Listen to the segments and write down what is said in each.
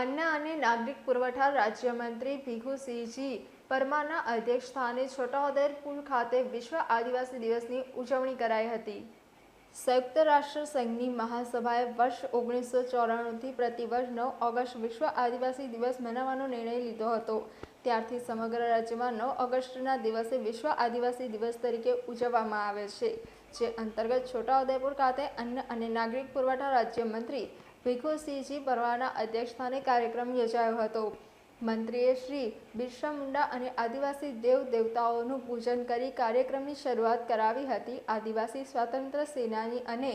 અન્ન અને નાગરિક પુરવઠા રાજ્યમંત્રી ભીખુસિંહજી પરમારના અધ્યક્ષસ્થાને છોટાઉદેપુર ખાતે વિશ્વ આદિવાસી દિવસની ઉજવણી કરાઈ હતી. સંયુક્ત રાષ્ટ્ર સંઘની મહાસભાએ વર્ષ ઓગણીસો ચોરાણુંથી પ્રતિવર્ષ નવ ઓગસ્ટ વિશ્વ આદિવાસી દિવસ મનાવવાનો નિર્ણય લીધો હતો. ત્યારથી સમગ્ર રાજ્યમાં નવ ઓગસ્ટના દિવસે વિશ્વ આદિવાસી દિવસ તરીકે ઉજવવામાં આવે છે, જે અંતર્ગત છોટાઉદેપુર ખાતે અન્ન અને નાગરિક પુરવઠા રાજ્યમંત્રી ભીખુસિંહજી પરમારના અધ્યક્ષસ્થાને કાર્યક્રમ યોજાયો હતો. મંત્રીએ શ્રી બિરસા મુંડા અને આદિવાસી દેવ દેવતાઓનું પૂજન કરી કાર્યક્રમની શરૂઆત કરાવી હતી. આદિવાસી સ્વાતંત્ર્ય સેનાની અને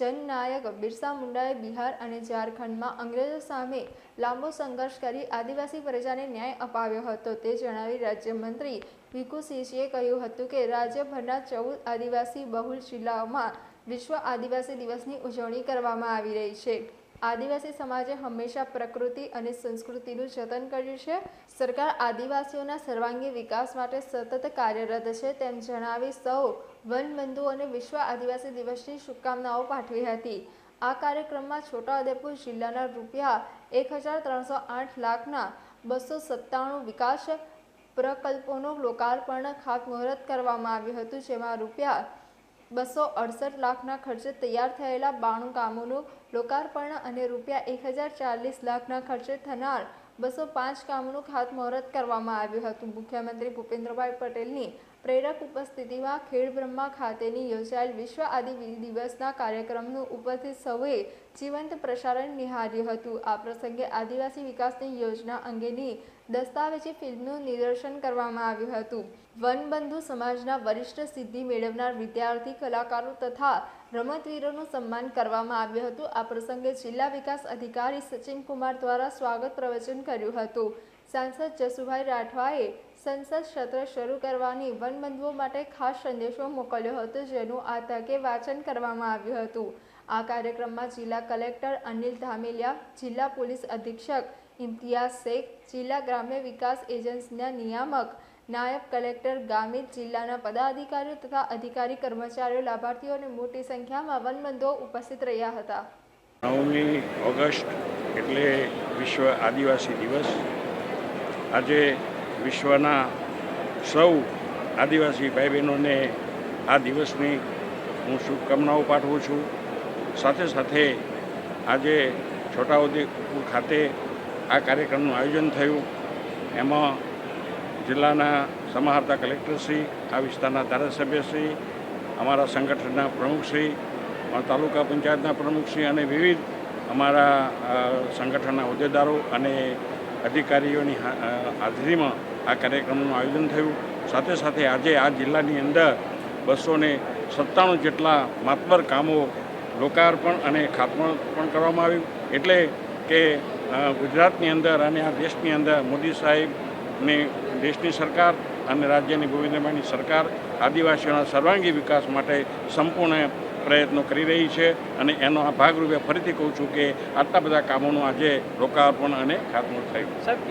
જનનાયક બિરસા મુંડાએ બિહાર અને ઝારખંડમાં અંગ્રેજો સામે લાંબો સંઘર્ષ કરી આદિવાસી પ્રજાને ન્યાય અપાવ્યો હતો. તે જણાવી રાજ્યમંત્રી ભીખુસિંહજીએ કહ્યું હતું કે, રાજ્યભરના ચૌદ આદિવાસી બહુલ જિલ્લાઓમાં વિશ્વ આદિવાસી દિવસની ઉજવણી કરવામાં આવી રહી છે. આદિવાસી સમાજે હંમેશા પ્રકૃતિ અને સંસ્કૃતિનું જતન કર્યું છે. સરકાર આદિવાસીઓના સર્વાંગી વિકાસ માટે સતત કાર્યરત છે તેમ જણાવી સૌ વનબંધુઓને વિશ્વ આદિવાસી દિવસની શુભકામનાઓ પાઠવી હતી. આ કાર્યક્રમમાં છોટાઉદેપુર જિલ્લાના રૂપિયા એક હજાર ત્રણસો આઠ લાખના બસો સત્તાણું વિકાસ પ્રકલ્પોનું લોકાર્પણ ખાતમુહૂર્ત કરવામાં આવ્યું હતું, જેમાં રૂપિયા બસો અડસઠ લાખના ખર્ચે તૈયાર થયેલા બાણું કામોનું લોકાર્પણ અને રૂપિયા એક હજાર ચાલીસ લાખના ખર્ચે થનાર બસો પાંચ કામોનું ખાતમુહૂર્ત કરવામાં આવ્યું હતું. મુખ્યમંત્રી ભૂપેન્દ્રભાઈ પટેલની પ્રેરક ઉપસ્થિતિમાં ખેડબ્રહ્મા ખાતેની યોજાયેલ વિશ્વ આદિ દિવસના કાર્યક્રમનું ઉપસ્થિત સૌએ જીવંત પ્રસારણ નિહાળ્યું હતું. આ પ્રસંગે આદિવાસી વિકાસની યોજના અંગેની દસ્તાવેજી ફિલ્મનું નિદર્શન કરવામાં આવ્યું હતું. વનબંધુ સમાજના વરિષ્ઠ સિદ્ધિ મેળવનાર વિદ્યાર્થી, કલાકારો તથા રમતવીરોનું સન્માન કરવામાં આવ્યું હતું. આ પ્રસંગે જિલ્લા વિકાસ અધિકારી સચિન કુમાર દ્વારા સ્વાગત પ્રવચન કર્યું હતું. સાંસદ જસુભાઈ રાઠવાએ સંસદ સત્ર શરૂ કરવાની વનબંધુઓ માટે ખાસ સંદેશો મોકલ્યો હતો, જેનું આ તકે વાંચન કરવામાં આવ્યું હતું. આ કાર્યક્રમમાં જિલ્લા કલેક્ટર અનિલ ધામેલિયા, જિલ્લા પોલીસ અધિક્ષક ઇમ્તિયાઝ શેખ, જિલ્લા ગ્રામ્ય વિકાસ એજન્સીના નિયામક નાયબ કલેક્ટર ગામિત, જિલ્લાના પદાધિકારીઓ તથા અધિકારી કર્મચારીઓ લાભાર્થીઓની મોટી સંખ્યામાં વનબંધુઓ ઉપસ્થિત રહ્યા હતા. નવમી ઓગસ્ટ એટલે વિશ્વ આદિવાસી દિવસ. આજે વિશ્વના સૌ આદિવાસી ભાઈ બહેનોને આ દિવસની હું શુભકામનાઓ પાઠવું છું. સાથે સાથે આજે છોટાઉદેપુર ખાતે આ કાર્યક્રમનું આયોજન થયું. એમાં જિલ્લાના સમાહર્તા કલેક્ટરશ્રી, આ વિસ્તારના ધારાસભ્યશ્રી, અમારા સંગઠનના પ્રમુખશ્રી તાલુકા પંચાયતના પ્રમુખશ્રી અને વિવિધ અમારા સંગઠનના હોદ્દેદારો અને અધિકારીઓની હાજરીમાં આ કાર્યક્રમનું આયોજન થયું. સાથે સાથે આજે આ જિલ્લાની અંદર બસો ને સત્તાણું જેટલા માતબર કામો લોકાર્પણ અને ખાતમુહૂર્ત પણ કરવામાં આવ્યું. એટલે કે ગુજરાતની અંદર અને આ દેશની અંદર મોદી સાહેબની દેશની સરકાર અને રાજ્યની ગોવિંદભાઈની સરકાર આદિવાસીઓના સર્વાંગી વિકાસ માટે સંપૂર્ણ પ્રયત્નો કરી રહી છે. અને એનો આ ભાગરૂપે ફરીથી કહું છું કે આટલા બધા કામોનું આજે લોકાર્પણ અને ખાતમુહૂર્ત થયું.